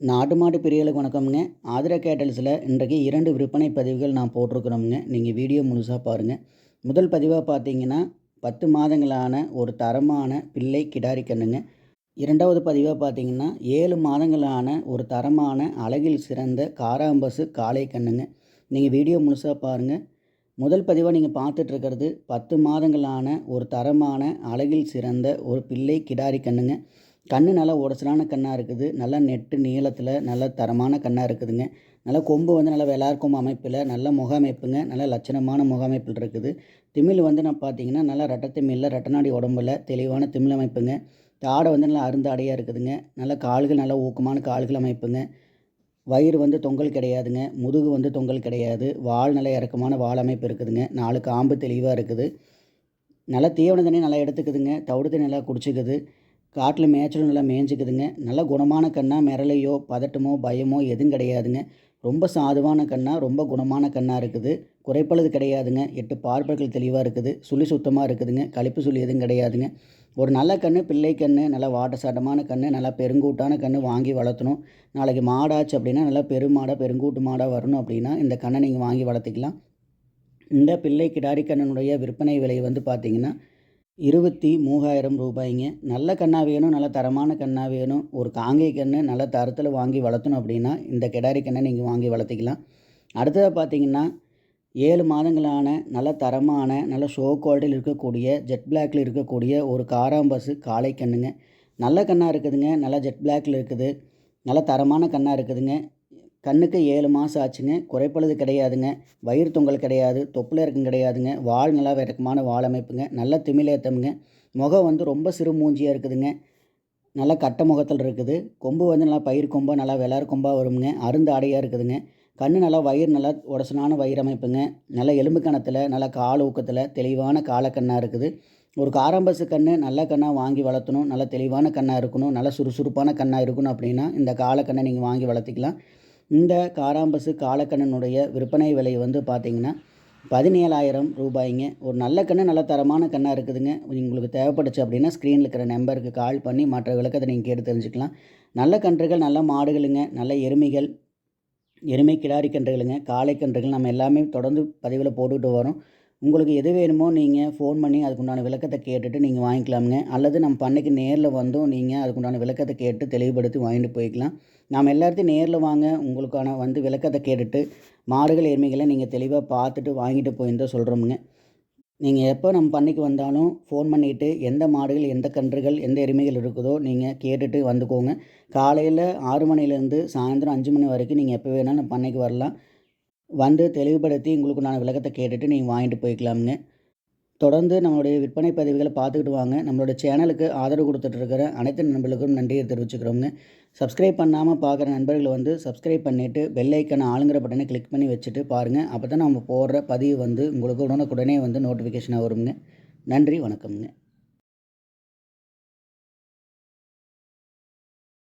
நாட்டு மாடு பிரியலுக்கு வணக்கம்ங்க. ஆதிரா கேட்டல்ஸில் இன்றைக்கு இரண்டு விற்பனை பதிவுகள் நான் போட்டிருக்கிறோம்ங்க. நீங்கள் வீடியோ முழுசாக பாருங்கள் முதல் பதிவாக பார்த்தீங்கன்னா பத்து மாதங்களான ஒரு தரமான பிள்ளை கிடாரி கண்ணுங்க. இரண்டாவது பதிவாக பார்த்தீங்கன்னா ஏழு மாதங்களான ஒரு தரமான அழகில் சிறந்த காராம்பசு காளை கண்ணுங்க. நீங்கள் வீடியோ முழுசாக பாருங்கள் முதல் பதிவாக நீங்கள் பார்த்துட்ருக்கிறது பத்து மாதங்களான ஒரு தரமான அழகில் சிறந்த ஒரு பிள்ளை கிடாரி கண்ணுங்க. கண் நல்லா உடச்சலான கண்ணாக இருக்குது. நல்லா நெட்டு நீளத்தில் நல்ல தரமான கண்ணாக இருக்குதுங்க. நல்லா கொம்பு வந்து நல்லா வெளார் அமைப்பில் நல்ல முக அமைப்புங்க நல்ல லட்சணமான முக அமைப்பில் இருக்குது. திமிழ் வந்து நான் பார்த்தீங்கன்னா நல்லா ரெட்டை திமிழில் ரெட்டநாடி உடம்புல தெளிவான திமிழ் அமைப்புங்க. தாடை வந்து நல்லா அருந்தாடையாக இருக்குதுங்க. நல்ல கால்கள் நல்லா ஊக்கமான கால்கள் அமைப்புங்க. வயிறு வந்து தொங்கல் கிடையாதுங்க. முதுகு வந்து தொங்கல் கிடையாது. வால் நல்ல இறக்கமான வால் அமைப்பு இருக்குதுங்க. நாலு காம்பு தெளிவாக இருக்குது. நல்லா தீவன தண்ணி நல்லா எடுத்துக்குதுங்க. தவிடு தண்ணி நல்லா குடிச்சிக்குது. காட்டில் மேய்ச்சலும் நல்லா மேய்ஞ்சிக்குதுங்க. நல்ல குணமான கண்ணாக மிரளையோ பதட்டமோ பயமோ எதுவும் கிடையாதுங்க. ரொம்ப சாதுவான கண்ணாக ரொம்ப குணமான கண்ணாக இருக்குது. குறைப்பளது கிடையாதுங்க. எட்டு பார்ப்பர்கள் தெளிவாக இருக்குது. சுழி சுத்தமாக இருக்குதுங்க. கழிப்பு சுழி எதுவும் கிடையாதுங்க. ஒரு நல்ல கன்று பிள்ளை கன்று நல்லா வாட்டசாட்டமான கன்று நல்லா பெருங்கூட்டான கன்று வாங்கி வளர்த்தணும். நாளைக்கு மாடாச்சு அப்படின்னா நல்லா பெருமாடாக பெருங்கூட்டு மாடாக வரணும் அப்படின்னா இந்த கண்ணை நீங்கள் வாங்கி வளர்த்திக்கலாம். இந்த பிள்ளை கிடாரி கண்ணனுடைய விற்பனை விலை வந்து பார்த்திங்கன்னா இருபத்தி மூவாயிரம் ரூபாய்ங்க. நல்ல கண்ணாக வேணும் நல்ல தரமான கண்ணாக வேணும். ஒரு காங்கை கன்று நல்ல தரத்தில் வாங்கி வளர்த்தணும் அப்படின்னா இந்த கிடாரி கண்ணை நீங்கள் வாங்கி வளர்த்திக்கலாம். அடுத்ததாக பார்த்தீங்கன்னா ஏழு மாதங்களான நல்ல தரமான நல்ல ஷோ குவாலிட்டியில் இருக்கக்கூடிய ஜெட் பிளாக்ல இருக்கக்கூடிய ஒரு காராம்பசு காளை கண்ணுங்க. நல்ல கண்ணாக இருக்குதுங்க நல்ல ஜெட் பிளாக்ல இருக்குது. நல்ல தரமான கண்ணாக இருக்குதுங்க. கண்ணுக்கு ஏழு மாதம் ஆச்சுங்க குறைப்பழுது கிடையாதுங்க வயிறு தொங்கல் கிடையாது தொப்பில் இறக்கம் கிடையாதுங்க வால் நல்லா இறக்கமான வால் அமைப்புங்க நல்ல திமிலேத்தமுங்க முகம் வந்து ரொம்ப சிறு மூஞ்சியாக இருக்குதுங்க நல்லா கட்ட முகத்தில் இருக்குது கொம்பு வந்து நல்லா பயிர் கொம்பாக நல்லா விளார் கொம்பாக வருங்க அருந்து அடையாக இருக்குதுங்க கண் நல்லா வயிறு நல்லா உடசனான வயிறு அமைப்புங்க நல்லா எலும்பு கணத்தில் நல்லா கால் ஊக்கத்தில் தெளிவான காலக்கண்ணாக இருக்குது ஒரு காரம்பசு கன்று நல்ல கண்ணாக வாங்கி வளர்த்தணும் நல்ல தெளிவான கண்ணாக இருக்கணும் நல்ல சுறுசுறுப்பான கண்ணாக இருக்கணும் அப்படின்னா இந்த காலக்கண்ணை நீங்கள் வாங்கி வளர்த்திக்கலாம். இந்த காராம்பசு காலக்கண்ணனுடைய விற்பனை விலை வந்து பார்த்திங்கன்னா பதினேழாயிரம் ரூபாய்ங்க. ஒரு நல்ல கண்ணு நல்ல தரமான கண்ணாக இருக்குதுங்க. உங்களுக்கு தேவைப்பட்டுச்சு அப்படின்னா ஸ்க்ரீனில் இருக்கிற நம்பருக்கு கால் பண்ணி மற்ற விளக்கத்தை நீங்கள் கேட்டு தெரிஞ்சுக்கலாம். நல்ல கன்றுகள் நல்ல மாடுகளுங்க நல்ல எருமைகள் எருமை கிடாரி கன்றுகளுங்க காளை கன்றுகள் நம்ம எல்லாமே தொடர்ந்து பதிவில் போட்டுக்கிட்டு வரோம். உங்களுக்கு எது வேணுமோ நீங்கள் ஃபோன் பண்ணி அதுக்குண்டான விளக்கத்தை கேட்டுட்டு நீங்கள் வாங்கிக்கலாமுங்க. அல்லது நம்ம பண்ணைக்கு நேரில் வந்தும் நீங்கள் அதுக்குண்டான விளக்கத்தை கேட்டு தெளிவுபடுத்தி வாங்கிட்டு போய்க்கலாம். நாம் எல்லாத்தையும் நேரில் வாங்க உங்களுக்கான வந்து விளக்கத்தை கேட்டுட்டு மாடுகள் எருமைகளை நீங்கள் தெளிவாக பார்த்துட்டு வாங்கிட்டு போயிருந்தோம் சொல்கிறோமுங்க நீங்கள் எப்போ நம்ம பண்ணைக்கு வந்தாலும் ஃபோன் பண்ணிவிட்டு எந்த மாடுகள் எந்த கன்றுகள் எந்த எருமைகள் இருக்குதோ நீங்கள் கேட்டுட்டு வந்துக்கோங்க. காலையில் ஆறு மணிலேருந்து சாயந்தரம் அஞ்சு மணி வரைக்கும் நீங்கள் எப்போ வேணாலும் நம்ம பண்ணைக்கு வரலாம். வந்து தெளிவுபடுத்தி உங்களுக்கு நான் விளக்கத்தை கேட்டுட்டு நீங்கள் வாங்கிட்டு போய்க்கலாமுங்க தொடர்ந்து நம்மளுடைய விற்பனை பதிவுகளை பார்த்துக்கிட்டு வாங்க. நம்மளோட சேனலுக்கு ஆதரவு கொடுத்துட்ருக்கிற அனைத்து நண்பர்களுக்கும் நன்றியை தெரிவிச்சுக்கிறோங்க சப்ஸ்கிரைப் பண்ணாமல் பார்க்குற நண்பர்களை வந்து சப்ஸ்கிரைப் பண்ணிவிட்டு பெல்லைக்கான ஆளுங்கிற பட்டனை கிளிக் பண்ணி வச்சுட்டு பாருங்கள் அப்போ தான் நம்ம போடுற பதிவு வந்து உங்களுக்கு உடனுக்குடனே வந்து நோட்டிஃபிகேஷனாக வருங்க நன்றி வணக்கம்ங்க